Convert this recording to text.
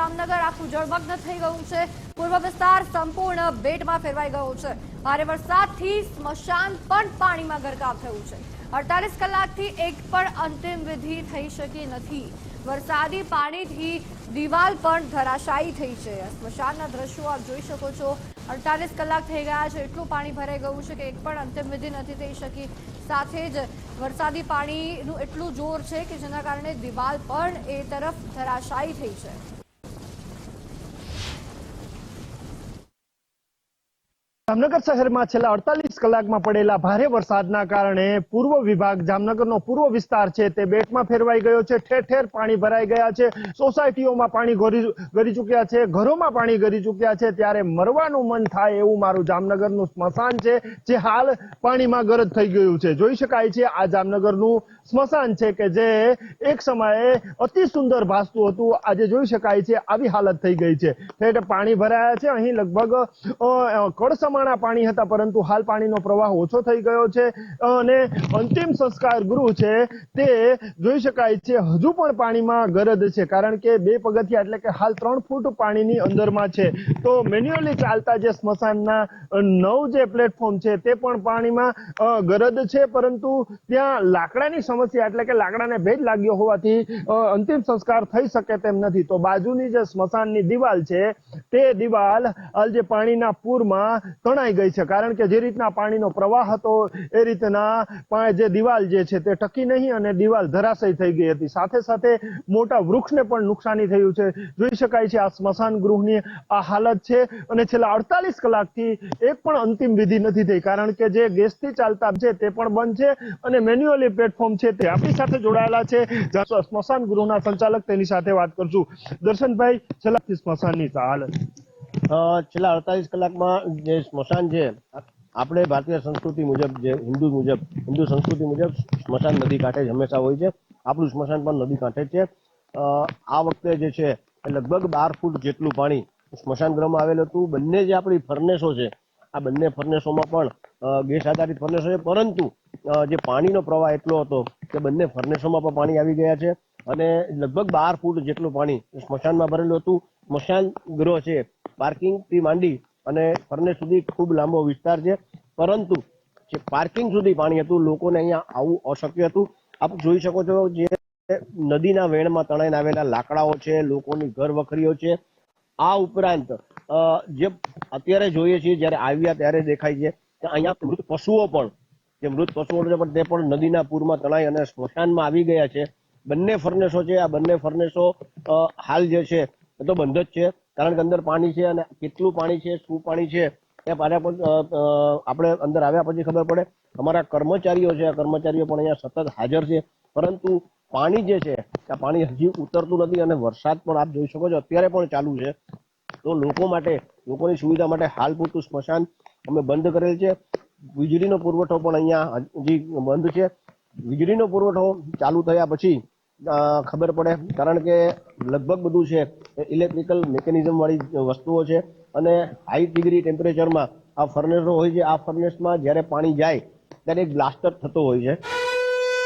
જામનગર આખું જળમગ્ન થઈ ગયું છે. પૂર્વ વિસ્તાર સંપૂર્ણ બેટમાં ફેરવાઈ ગયો છે. ભારે વરસાદથી સ્મશાન પણ પાણીમાં ગરકાવ થયું છે. અડતાલીસ કલાકથી એક પણ અંતિમ વિધિ થઈ શકી નથી. વરસાદી પાણીથી દિવાલ પણ ધરાશાયી થઈ છે. સ્મશાનના દ્રશ્યો આપ જોઈ શકો છો. અડતાલીસ કલાક થઈ ગયા છે. એટલું પાણી ભરાઈ ગયું છે કે એક પણ અંતિમ વિધિ નથી થઈ શકી. સાથે જ વરસાદી પાણીનું એટલું જોર છે કે જેના કારણે દિવાલ પણ એ તરફ ધરાશાયી થઈ છે. જામનગર શહેરમાં છેલ્લા અડતાલીસ કલાકમાં પડેલા ભારે વરસાદના કારણે પૂર્વ વિભાગ જામનગરનો પૂર્વ વિસ્તાર છે તે બેટમાં ફેરવાઈ ગયો છે ઠેર ઠેર પાણી ભરાઈ ગયા છે સોસાયટીઓમાં પાણી ગરી ચૂક્યા છે ઘરોમાં પાણી ગરી ચૂક્યા છે ત્યારે મરવાનું મન થાય એવું મારું જામનગરનું સ્મશાન છે જે હાલ પાણીમાં ગરજ થઈ ગયું છે. જોઈ શકાય છે આ જામનગરનું સ્મશાન છે કે જે એક સમયે અતિ સુંદર ભાસતું હતું. આજે જોઈ શકાય છે આવી હાલત થઈ ગઈ છે. પાણી ભરાયા છે. અહીં લગભગ અ, કળસમાણા પાણી હતા પરંતુ હાલ પાણીનો પ્રવાહ ઓછો થઈ ગયો છે અને અંતિમ સંસ્કાર ગૃહ છે તે જોઈ શકાય છે હજુ પણ પાણીમાં ગરદ છે કારણ કે બે પગથિયા એટલે કે હાલ ત્રણ ફૂટ પાણીની અંદરમાં છે. તો મેન્યુઅલી ચાલતા જે સ્મશાનના નવ જે પ્લેટફોર્મ છે તે પણ પાણીમાં અ, ગરદ છે પરંતુ ત્યાં લાકડાની સમસ્યા એટલે કે લાકડાને ભેજ લાગ્યો હોવાથી અંતિમ સંસ્કાર થઈ શકે તેમ નથી. તો બાજુની જે સ્મશાનની દિવાલ છે તે દિવાલ હાલ જે પાણીના પૂરમાં તણાઈ ગઈ છે. કારણ કે જે રીતના પાણીનો પ્રવાહ હતો, એ રીતના જે દિવાલ જે છે તે ટકી નહીં અને દિવાલ ધરાશય થઈ ગઈ હતી. સાથે સાથે મોટા વૃક્ષને પણ નુકસાની થયું છે. જોઈ શકાય છે, આ સ્મશાન ગૃહની આ હાલત છે અને છેલ્લા અડતાલીસ કલાકથી એક પણ અંતિમ વિધિ નથી થઈ. કારણ કે જે ગેસથી ચાલતા છે તે પણ બંધ છે અને મેન્યુઅલી પ્લેટફોર્મ છે તે આપણી સાથે જોડાયેલા છે. સ્મશાન ગૃહના સંચાલક તેની સાથે વાત કરશું. દર્શનભાઈ, છેલ્લાથી સ્મશાનની હાલત છેલ્લા અડતાલીસ કલાકમાં જે સ્મશાન છે, આપણે ભારતીય સંસ્કૃતિ મુજબ જે, હિન્દુ મુજબ, હિન્દુ સંસ્કૃતિ મુજબ સ્મશાન નદી કાંઠે જ હંમેશા હોય છે. આપણું સ્મશાન પણ નદી કાંઠે છે. આ વખતે જે છે લગભગ બાર ફૂટ જેટલું પાણી સ્મશાન ગૃહમાં આવેલું હતું. બંને જે આપણી ફર્નેસો છે, આ બંને ફર્નેસોમાં પણ ગેસ આધારિત ફર્નેસો છે. પરંતુ જે પાણીનો પ્રવાહ એટલો હતો કે બંને ફર્નેસોમાં પણ પાણી આવી ગયા છે અને લગભગ બાર ફૂટ જેટલું પાણી સ્મશાનમાં ભરેલું હતું. સ્મશાન ગૃહ છે પાર્કિંગથી માંડી અને ફરને સુધી ખૂબ લાંબો વિસ્તાર છે. પરંતુ જે પાર્કિંગ સુધી પાણી હતું, લોકોને અહીંયા આવવું અશક્ય હતું. આપ જોઈ શકો છો જે નદીના વેણમાં તણાઈને આવેલા લાકડાઓ છે, લોકોની ઘર વખરીઓ છે. આ ઉપરાંત જે અત્યારે જોઈએ છીએ, જ્યારે આવ્યા ત્યારે દેખાય છે કે અહીંયા મૃત પશુઓ પણ, જે મૃત પશુઓ છે, પણ તે પણ નદીના પૂરમાં તણાઈ અને સ્મશાનમાં આવી ગયા છે. બંને ફર્નેશો છે, આ બંને ફર્નેશો હાલ જે છે, એ તો બંધ જ છે. કારણ કે અંદર પાણી છે અને કેટલું પાણી છે, શું પાણી છે, એ પાછા પણ આપણે અંદર આવ્યા પછી ખબર પડે. અમારા કર્મચારીઓ છે, આ કર્મચારીઓ પણ અહીંયા સતત હાજર છે. પરંતુ પાણી જે છે, આ પાણી હજી ઉતરતું નથી અને વરસાદ પણ આપ જોઈ શકો છો, અત્યારે પણ ચાલુ છે. તો લોકો માટે, લોકોની સુવિધા માટે હાલ પૂરતું સ્મશાન અમે બંધ કરેલ છે. વીજળીનો પુરવઠો પણ અહીંયા હજી બંધ છે. વીજળીનો પુરવઠો ચાલુ થયા પછી ખબર પડે. કારણ કે લગભગ બધું છે ઇલેક્ટ્રિકલ મિકેનિઝમવાળી વસ્તુઓ છે. અને હાઈ ડિગ્રી ટેમ્પરેચરમાં આ ફર્નેસો હોય છે, આ ફર્નેસમાં જ્યારે પાણી જાય, ત્યારે એક બ્લાસ્ટર થતો હોય છે.